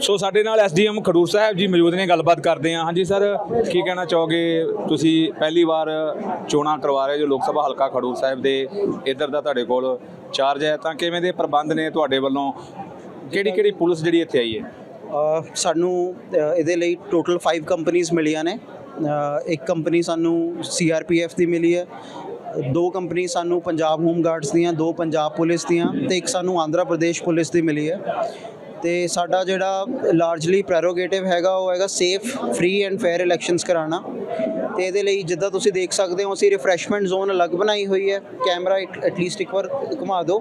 ਸੋ ਸਾਡੇ ਨਾਲ ਐਸਡੀਐਮ ਖਡੂਰ ਸਾਹਿਬ ਜੀ ਮੌਜੂਦ ਨੇ, ਗੱਲਬਾਤ ਕਰਦੇ ਹਾਂ। ਹਾਂਜੀ ਸਰ, ਕੀ ਕਹਿਣਾ ਚਾਹੋਗੇ? ਤੁਸੀਂ ਪਹਿਲੀ ਵਾਰ ਚੋਣਾਂ ਕਰਵਾ ਰਹੇ ਜੋ ਲੋਕ ਸਭਾ ਹਲਕਾ ਖਡੂਰ ਸਾਹਿਬ ਦੇ। ਇੱਧਰ ਦਾ ਤੁਹਾਡੇ ਕੋਲ ਚਾਰਜ ਹੈ ਤਾਂ ਕਿਵੇਂ ਦੇ ਪ੍ਰਬੰਧ ਨੇ ਤੁਹਾਡੇ ਵੱਲੋਂ? ਕਿਹੜੀ ਕਿਹੜੀ ਪੁਲਿਸ ਜਿਹੜੀ ਇੱਥੇ ਆਈ ਹੈ? ਸਾਨੂੰ ਇਹਦੇ ਲਈ ਟੋਟਲ 5 ਕੰਪਨੀਆਂ ਮਿਲੀਆਂ ਨੇ। ਇੱਕ ਕੰਪਨੀ ਸਾਨੂੰ ਸੀਆਰਪੀਐਫ ਦੀ ਮਿਲੀ ਹੈ। ਦੋ ਕੰਪਨੀ ਸਾਨੂੰ ਪੰਜਾਬ ਹੋਮ ਗਾਰਡਸ ਦੀਆਂ, ਦੋ ਪੰਜਾਬ ਪੁਲਿਸ ਦੀਆਂ ਤੇ ਇੱਕ ਸਾਨੂੰ ਆਂਧਰਾ ਪ੍ਰਦੇਸ਼ ਪੁਲਿਸ ਦੀ ਮਿਲੀ ਹੈ। ਤੇ ਸਾਡਾ ਜਿਹੜਾ ਲਾਰਜਲੀ ਪ੍ਰੈਰੋਗੇਟਿਵ ਹੈਗਾ, ਉਹ ਹੈਗਾ safe free and fair elections ਕਰਾਉਣਾ। ਤੇ ਇਹਦੇ ਲਈ ਜਿੱਦਾਂ ਤੁਸੀਂ ਦੇਖ ਸਕਦੇ ਹੋ, ਅਸੀਂ ਰਿਫਰੈਸ਼ਮੈਂਟ ਜ਼ੋਨ ਅਲੱਗ ਬਣਾਈ ਹੋਈ ਹੈ। ਕੈਮਰਾ ਐਟਲੀਸਟ ਇੱਕ ਵਾਰ ਘੁਮਾ ਦਿਓ।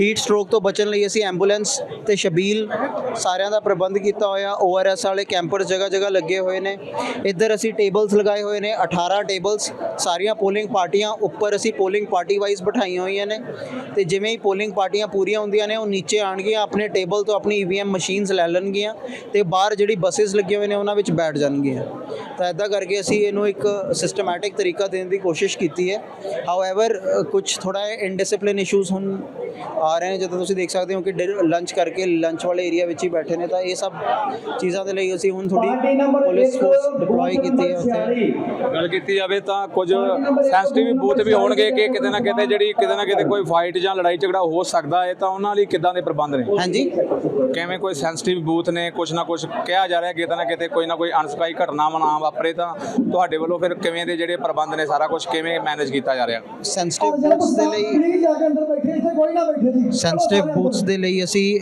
ਹੀਟ ਸਟ੍ਰੋਕ ਤੋਂ ਬਚਣ ਲਈ ਅਸੀਂ ਐਂਬੂਲੈਂਸ ਤੇ ਸ਼ਬੀਲ ਸਾਰਿਆਂ ਦਾ ਪ੍ਰਬੰਧ ਕੀਤਾ ਹੋਇਆ। ਓਆਰਐਸ ਵਾਲੇ ਕੈਂਪਰ ਜਗ੍ਹਾ ਜਗ੍ਹਾ ਲੱਗੇ ਹੋਏ ਨੇ। ਇੱਧਰ ਅਸੀਂ ਟੇਬਲਸ ਲਗਾਏ ਹੋਏ ਨੇ 18 ਟੇਬਲਸ ਸਾਰੀਆਂ ਪੋਲਿੰਗ ਪਾਰਟੀਆਂ ਉੱਪਰ ਅਸੀਂ ਪੋਲਿੰਗ ਪਾਰਟੀ ਵਾਈਜ਼ ਬਿਠਾਈਆਂ ਹੋਈਆਂ ਨੇ। ਤੇ ਜਿਵੇਂ ਹੀ ਪੋਲਿੰਗ ਪਾਰਟੀਆਂ ਪੂਰੀਆਂ ਹੁੰਦੀਆਂ ਨੇ, ਉਹ ਨੀਚੇ ਆਣਗੀਆਂ ਆਪਣੇ ਟੇਬਲ ਤੋਂ ਆਪਣੀ ਈਵੀਐਮ ਮਸ਼ੀਨਸ ਲੈ ਲੈਣਗੀਆਂ ਤੇ ਬਾਹਰ ਜਿਹੜੀ ਬੱਸਸ ਲੱਗੀਆਂ ਹੋਏ ਨੇ ਉਹਨਾਂ ਵਿੱਚ ਬੈਠ ਜਾਣਗੀਆਂ। ਤਾਂ ਇਦਾਂ ਕਰਕੇ ਅਸੀਂ ਇਹਨੂੰ ਇੱਕ ਸਿਸਟਮੈਟਿਕ ਤਰੀਕਾ ਦੇਣ ਦੀ ਕੋਸ਼ਿਸ਼ ਕੀਤੀ ਹੈ। ਹਾਊਐਵਰ ਕੁਝ ਥੋੜਾ ਇਨਡਿਸਪਲਿਨ ਇਸ਼ੂਜ਼ ਹੁਣ ਆ ਰਹੇ ਨੇ। ਜਦੋਂ ਤੁਸੀਂ ਦੇਖ ਸਕਦੇ ਹੋ ਕਿ ਲੰਚ ਕਰਕੇ ਲੰਚ ਵਾਲੇ ਏਰੀਆ ਵਿੱਚ ਹੀ ਬੈਠੇ ਨੇ ਤਾਂ ਇਹ ਸਭ ਚੀਜ਼ਾਂ ਦੇ ਲਈ ਅਸੀਂ ਹੁਣ ਥੋੜੀ ਪੁਲਿਸ ਫੋਰਸ ਡਿਪਲੋਏ ਕੀਤੀ ਹੈ ਉੱਥੇ। ਗੱਲ ਕੀਤੀ ਜਾਵੇ ਤਾਂ ਕੁਝ ਸੈਂਸਿਟਿਵ ਬੂਥ ਵੀ ਹੋਣਗੇ ਕਿ ਕਿਤੇ ਨਾ ਕਿਤੇ ਜਿਹੜੀ ਕਿਤੇ ਨਾ ਕਿਤੇ ਕੋਈ ਫਾਈਟ ਜਾਂ ਲੜਾਈ ਝਗੜਾ ਹੋ ਸਕਦਾ ਹੈ ਤਾਂ ਉਹਨਾਂ ਲਈ ਕਿੱਦਾਂ ਦੇ ਪ੍ਰਬੰਧ ਨੇ? ਹਾਂਜੀ। ਕਿਵੇਂ ਕੋਈ ਸੈਂਸਿਟਿਵ ਬੂਥ ਨੇ ਕੁਝ ਨਾ ਕੁਝ ਕਿਹਾ ਜਾ ਰਿਹਾ ਕਿਤੇ ਨਾ ਕਿਤੇ ਕੋਈ ਨਾ ਕੋਈ ਅਣਸਕਾਈ ਘਟਨਾ ਨਾ ਵਾਪਰੇ ਤਾਂ ਤੁਹਾਡੇ ਵੱਲੋਂ ਫਿਰ ਕਿਵੇਂ ਦੇ ਜਿਹੜੇ ਪ੍ਰਬੰਧ ਨੇ ਸਾਰਾ ਕੁਝ ਕਿਵੇਂ ਮੈਨੇਜ ਕੀਤਾ ਜਾ ਰਿਹਾ? ਸੈਂਸਿਟਿਵ ਬੂਥਸ ਦੇ ਲਈ ਸੈਂਸਿਟਿਵ ਬੂਥਸ ਦੇ ਲਈ ਅਸੀਂ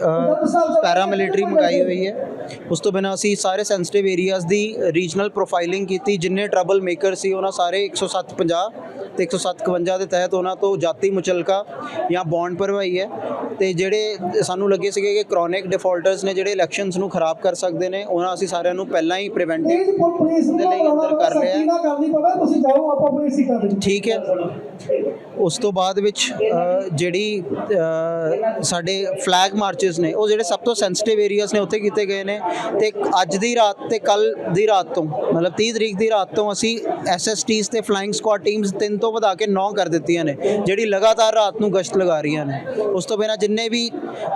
ਪੈਰਾਮਿਲਟਰੀ ਮੰਗਾਈ ਹੋਈ ਹੈ। ਉਸ ਤੋਂ ਬਿਨਾਂ ਅਸੀਂ ਸਾਰੇ ਸੈਂਸਿਟਿਵ ਏਰੀਆਜ਼ ਦੀ ਰੀਜਨਲ ਪ੍ਰੋਫਾਈਲਿੰਗ ਕੀਤੀ ਜਿੰਨੇ ਟਰਬਲ ਮੇਕਰ ਸੀ ਉਹਨਾਂ ਸਾਰੇ 10750 ਤੇ 10751 ਦੇ ਤਹਿਤ ਉਹਨਾਂ ਤੋਂ ਜਾਤੀ ਮੁਚਲਕਾ ਜਾਂ ਬੌਂਡ ਭਰਵਾਈ ਹੈ। ਤੇ ਜਿਹੜੇ ਸਾਨੂੰ ਲੱਗੇ ਸੀਗੇ ਕਿ ਕ੍ਰੋਨਿਕ ਡਿਫਾਲਟਰਸ ਨੇ ਜਿਹੜੇ ਇਲੈਕਸ਼ਨਸ ਨੂੰ ਖਰਾਬ ਕਰ ਸਕਦੇ ਨੇ ਉਹਨਾਂ ਅਸੀਂ ਸਾਰਿਆਂ ਨੂੰ ਪਹਿਲਾਂ ਹੀ ਪ੍ਰੀਵੈਂਟਿਵ ਪੁਲਿਸ ਦੇ ਲਈ ਅੰਦਰ ਕਰ ਲਿਆ। ਨਾ ਕਰਨੀ ਪਵੇ ਤੁਸੀਂ ਜਾਓ ਆਪਾਂ ਆਪਣੀ ਸੀਟਾਂ ਤੇ ਠੀਕ ਹੈ। ਉਸ ਤੋਂ ਬਾਅਦ ਵਿੱਚ ਜਿਹੜੀ ਸਾਡੇ ਫਲੈਗ ਮਾਰਚਸ ਨੇ ਉਹ ਜਿਹੜੇ ਸਭ ਤੋਂ ਸੈਂਸਿਟਿਵ ਏਰੀਆਸ ਨੇ ਉੱਥੇ ਕੀਤੇ ਗਏ ਨੇ। ਤੇ ਅੱਜ ਦੀ ਰਾਤ ਤੇ ਕੱਲ ਦੀ ਰਾਤ ਤੋਂ ਮਤਲਬ 30 ਤਰੀਕ ਦੀ ਰਾਤ ਤੋਂ ਅਸੀਂ ਐਸਐਸਟੀਸ ਤੇ ਫਲਾਈਂਗ ਸਕੁਆਡ ਟੀਮਸ ਤਿੰਨ ਤੋਂ ਵਧਾ ਕੇ 9 ਕਰ ਦਿੱਤੀਆਂ ਨੇ, ਜਿਹੜੀ ਲਗਾਤਾਰ ਰਾਤ ਨੂੰ ਗਸ਼ਤ ਲਗਾ ਰਹੀਆਂ ਨੇ। ਉਸ ਤੋਂ ਬਿਨਾਂ ਜਿੰਨੇ ਵੀ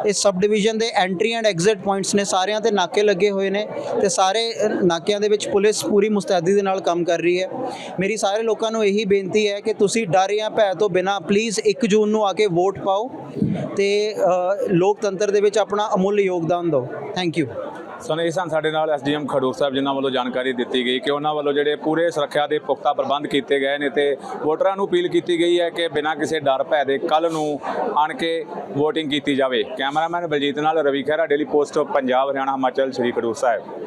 ਇਸ ਸਬ ਡਿਵੀਜ਼ਨ ਦੇ ਐਂਟਰੀ ਐਂਡ ਐਗਜ਼ਿਟ ਪੁਆਇੰਟਸ ਨੇ, ਸਾਰਿਆਂ ਤੇ ਨਾਕੇ ਲੱਗੇ ਹੋਏ ਨੇ ਤੇ ਸਾਰੇ ਨਾਕਿਆਂ ਦੇ ਵਿੱਚ ਪੁਲਿਸ ਪੂਰੀ ਮੁਸਤੈਦੀ ਦੇ ਨਾਲ ਕੰਮ ਕਰ ਰਹੀ ਹੈ। ਮੇਰੀ ਸਾਰੇ ਲੋਕਾਂ ਨੂੰ ਇਹੀ ਬੇਨਤੀ ਹੈ ਕਿ ਤੁਸੀਂ ਡਰ ਜਾਂ ਭੈ ਤੋਂ ਬਿਨਾ ਪਲੀਜ਼ 1 ਜੂਨ ਨੂੰ ਆ ਕੇ ਵੋਟ ਪਾਓ ਤੇ ਲੋਕਤੰਤਰ ਦੇ ਵਿੱਚ ਆਪਣਾ ਅਮੁੱਲ ਯੋਗਦਾਨ ਦਿਓ। ਥੈਂਕ ਯੂ ਸਨ ਇਹ ਸਨ ਸਾਡੇ ਨਾਲ ਐਸਡੀਐਮ ਖਡੂਰ ਸਾਹਿਬ ਜਿਨ੍ਹਾਂ ਵੱਲੋਂ ਜਾਣਕਾਰੀ ਦਿੱਤੀ ਗਈ ਕਿ ਉਹਨਾਂ ਵੱਲੋਂ ਜਿਹੜੇ ਪੂਰੇ ਸੁਰੱਖਿਆ ਦੇ ਪੁਖਤਾ ਪ੍ਰਬੰਧ ਕੀਤੇ ਗਏ ਨੇ ਤੇ ਵੋਟਰਾਂ ਨੂੰ ਅਪੀਲ ਕੀਤੀ ਗਈ ਹੈ ਕਿ ਬਿਨਾਂ ਕਿਸੇ ਡਰ ਭੈ ਦੇ ਕੱਲ ਨੂੰ ਆਣ ਕੇ VOTING ਕੀਤੀ ਜਾਵੇ। ਕੈਮਰਾਮੈਨ ਬਲਜੀਤ ਨਾਲ ਰਵੀ ਖਹਿਰਾ ਡੇਲੀ ਪੋਸਟ ਪੰਜਾਬ, ਹਰਿਆਣਾ, ਹਿਮਾਚਲ, ਸ਼੍ਰੀ ਖਡੂਰ ਸਾਹਿਬ।